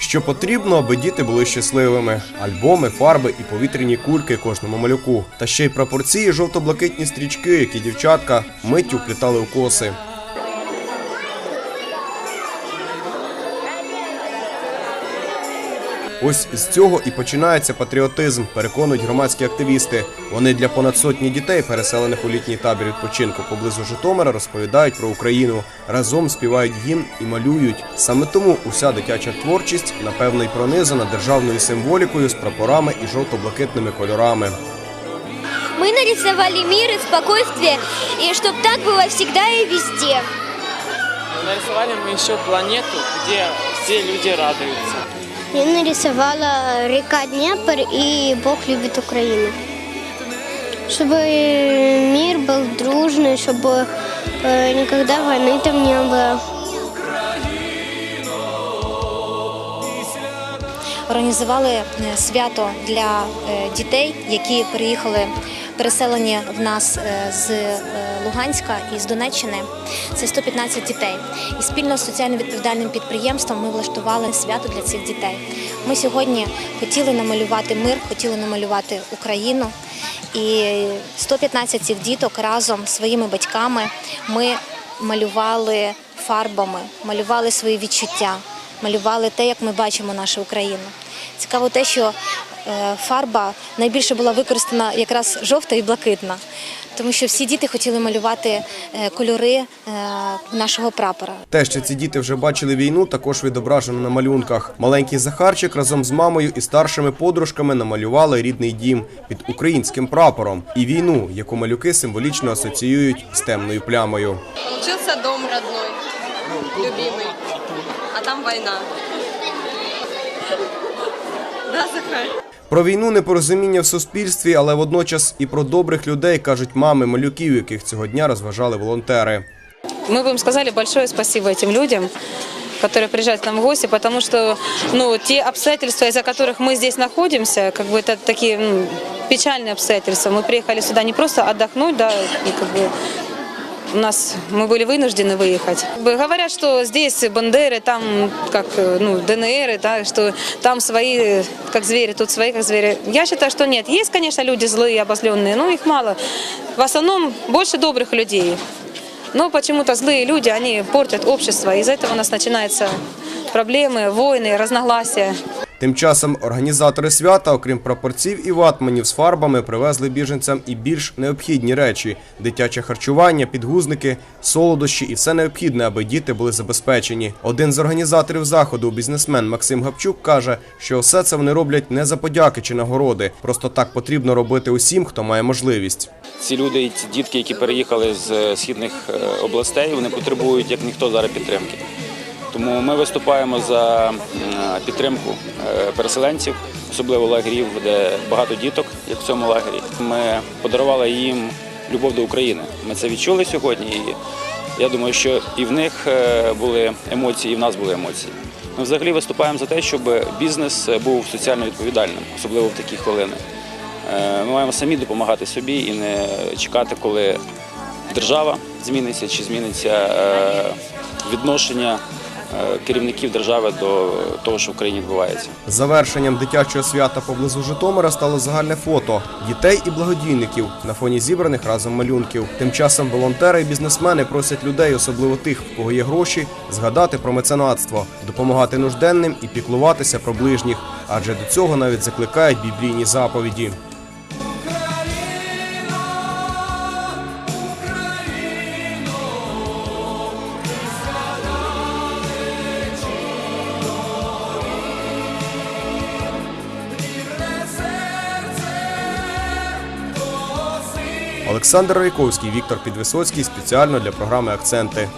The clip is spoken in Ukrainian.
Що потрібно, аби діти були щасливими: альбоми, фарби і повітряні кульки кожному малюку. Та ще й прапорці, і жовто-блакитні стрічки, які дівчатка миттю вплітали у коси. Ось з цього і починається патріотизм, переконують громадські активісти. Вони для понад сотні дітей, переселених у літній табір відпочинку поблизу Житомира, розповідають про Україну. Разом співають гімн і малюють. Саме тому уся дитяча творчість, напевно, й пронизана державною символікою з прапорами і жовто-блакитними кольорами. Мы нарисовали мир и спокойствие, и чтобы так было всегда и везде. Нарисовали мы еще планету, где все люди радуются. Я нарисовала река Днепр и Бог любит Украину. Чтобы мир был дружный, чтобы э, никогда войны там не было. Організували е, свято для е, дітей, які приїхали переселені в нас е, з Луганська і з Донеччини. Це 115 дітей. І спільно з соціально відповідальним підприємством ми влаштували свято для цих дітей. Ми сьогодні хотіли намалювати мир, хотіли намалювати Україну. І 115 цих діток разом з своїми батьками ми малювали фарбами, малювали свої відчуття малювали те, як ми бачимо нашу Україну. Цікаво те, що е, фарба найбільше була використана якраз жовта і блакитна, тому що всі діти хотіли малювати е, кольори е, нашого прапора. Те, що ці діти вже бачили війну, також відображено на малюнках. Маленький Захарчик разом з мамою і старшими подружками намалювали рідний дім під українським прапором і війну, яку малюки символічно асоціюють з темною плямою. Получился дом родной, любимый А там война. Да, Захар? Про війну непорозуміння в суспільстві, але водночас і про добрих людей кажуть мами малюків, яких цього дня розважали волонтери. Мы бы им сказали большое спасибо этим людям, которые приезжают к нам в гости, потому что ну, те обстоятельства, из-за которых мы здесь находимся, как бы это такие ну, печальные обстоятельства. Мы приехали сюда не просто отдохнуть, да, и как бы у нас мы были вынуждены выехать. Как бы Говорят, что здесь бандеры, там как э, ну, ДНР, да, что там свои как звери, тут свои как звери. Я считаю, что нет. Есть, конечно, люди злые, обозленные, но их мало. В основном больше добрых людей. Но почему-то злые люди, они портят общество. Из-за этого у нас начинаются проблемы, войны, разногласия. Тим часом організатори свята, окрім прапорців і ватманів з фарбами, привезли біженцям і більш необхідні речі: дитяче харчування, підгузники, солодощі і все необхідне, аби діти були забезпечені. Один з організаторів заходу, бізнесмен Максим Гапчук, каже, що все це вони роблять не за подяки чи нагороди. Просто так потрібно робити усім, хто має можливість. Ці люди, ці дітки, які переїхали з е, східних е, областей, вони потребують як ніхто зараз підтримки. Тому ми виступаємо за підтримку е, переселенців, особливо лагерів, де багато діток, як в цьому лагері. Ми подарували їм любов до України. Ми це відчули сьогодні. І я думаю, що і в них е, були емоції, і в нас були емоції. Ми взагалі виступаємо за те, щоб бізнес був соціально відповідальним, особливо в такі хвилини. Е, Ми маємо самі допомагати собі і не чекати, коли держава зміниться чи зміниться е, відношення е, керівників держави до того, що в Україні відбувається. Завершенням дитячого свята поблизу Житомира стало загальне фото дітей і благодійників на фоні зібраних разом малюнків. Тим часом волонтери і бізнесмени просять людей, особливо тих, в кого є гроші, згадати про меценатство, допомагати нужденним і піклуватися про ближніх, адже до цього навіть закликають біблійні заповіді. Олександр Райковський, Віктор Підвисоцький спеціально для програми Акценти.